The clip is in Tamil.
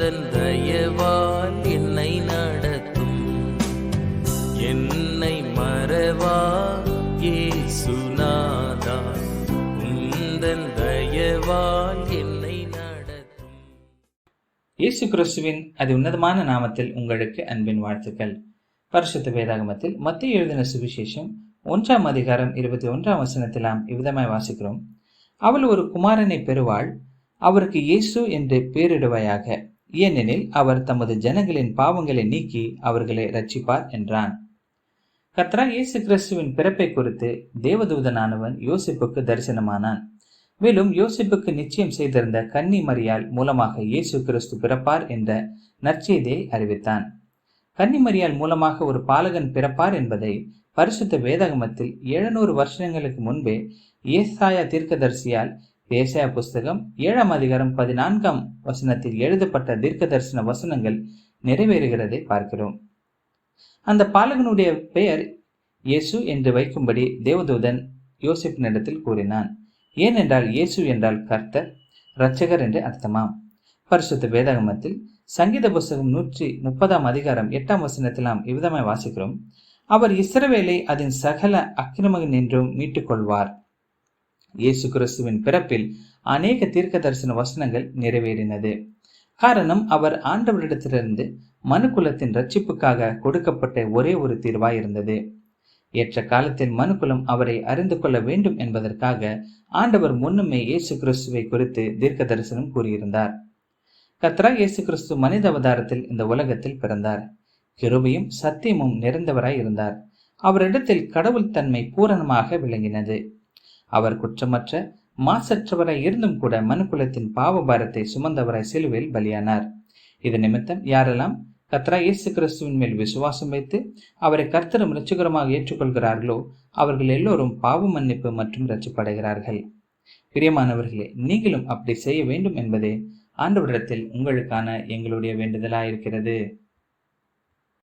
தந்தன் தயவால் என்னை நடத்தும். என்னை மறவா ஏசுநாதா இயேசு கிறிஸ்துவின் அது உன்னதமான நாமத்தில் உங்களுக்கு அன்பின் வாழ்த்துக்கள். பரிசுத்த வேதாகமத்தில் மத்திய எழுதின சுவிசேஷம் ஒன்றாம் அதிகாரம் இருபத்தி ஒன்றாம் வசனத்திலாம் இவ்விதமாய் வாசிக்கிறோம். அவள் ஒரு குமாரனை பெறுவாள். அவருக்கு இயேசு என்று பேரிடுவாயாக. ஏனெனில் அவர் தமது ஜனங்களின் பாவங்களை நீக்கி அவர்களை ரட்சிப்பார் என்றான். கத்ரா இயேசு கிறிஸ்துவின் பிறப்பை குறித்து தேவதூதனானவன் யோசிப்புக்கு தரிசனமானான். மேலும் யோசிப்புக்கு நிச்சயம் செய்திருந்த கன்னி மரியால் மூலமாக இயேசு கிறிஸ்து பிறப்பார் என்ற நற்செய்தியை அறிவித்தான். கன்னிமரியால் மூலமாக ஒரு பாலகன் பிறப்பார் என்பதை பரிசுத்த வேதகமத்தில் எழுநூறு வருஷங்களுக்கு முன்பே ஏசாயா தீர்க்கதரிசியால் ஏசாய புஸ்தகம் ஏழாம் அதிகாரம் பதினான்காம் வசனத்தில் எழுதப்பட்ட தீர்க்க தரிசன வசனங்கள் நிறைவேறுகிறதை பார்க்கிறோம். அந்த பாலகனுடைய பெயர் இயேசு என்று வைக்கும்படி தேவதூதன் யோசிப்பினிடத்தில் கூறினான் ஏனென்றால் இயேசு என்றால் கர்த்தர் இரட்சகர் என்று அர்த்தமாம். பரிசுத்த வேதாகமத்தில் சங்கீத புஸ்தகம் நூற்றி முப்பதாம் அதிகாரம் எட்டாம் வசனத்திலாம் இவ்விதமாய் வாசிக்கிறோம் அவர் இஸ்ரவேலை அதன் சகல அக்கிரமகன் என்றும் மீட்டுக் கொள்வார் இயேசு கிறிஸ்துவின் பிறப்பில் அநேக தீர்க்க தரிசன வசனங்கள் நிறைவேறினது. காரணம் அவர் ஆண்டவரிடத்திலிருந்து மனுக்குலத்தின் ரட்சிப்புக்காக கொடுக்கப்பட்ட ஒரே ஒரு தீர்வாய் இருந்தது ஏற்ற காலத்தில் மனுக்குலம் அவரை அறிந்து கொள்ள வேண்டும் என்பதற்காக ஆண்டவர் முன்னுமே இயேசு கிறிஸ்துவை குறித்து தீர்க்க தரிசனம் கூறியிருந்தார். கத்ரா இயேசு கிறிஸ்து மனித அவதாரத்தில் இந்த உலகத்தில் பிறந்தார். கிருபையும் சத்தியமும் நிறைந்தவராய் இருந்தார் அவரிடத்தில் கடவுள் தன்மை பூரணமாக விளங்கினது. அவர் குற்றமற்ற மாசற்றவராய் இருந்தும் கூட மனுக்குலத்தின் பாவபாரத்தை சுமந்தவராய் சிலுவையில் பலியானார். இது நிமித்தம் யாரெல்லாம் கத்ரா இயேசு கிறிஸ்துவின் மேல் விசுவாசம் வைத்து அவரை கர்த்தரும் ரச்சிகரமாக ஏற்றுக்கொள்கிறார்களோ அவர்கள் எல்லோரும் பாவ மன்னிப்பு மற்றும் ரட்சிப்படைகிறார்கள் பிரியமானவர்களே நீங்களும் அப்படி செய்ய வேண்டும் என்பதே ஆண்டவரிடத்தில் உங்களுக்கான எங்களுடைய வேண்டுதலாயிருக்கிறது. இருக்கிறது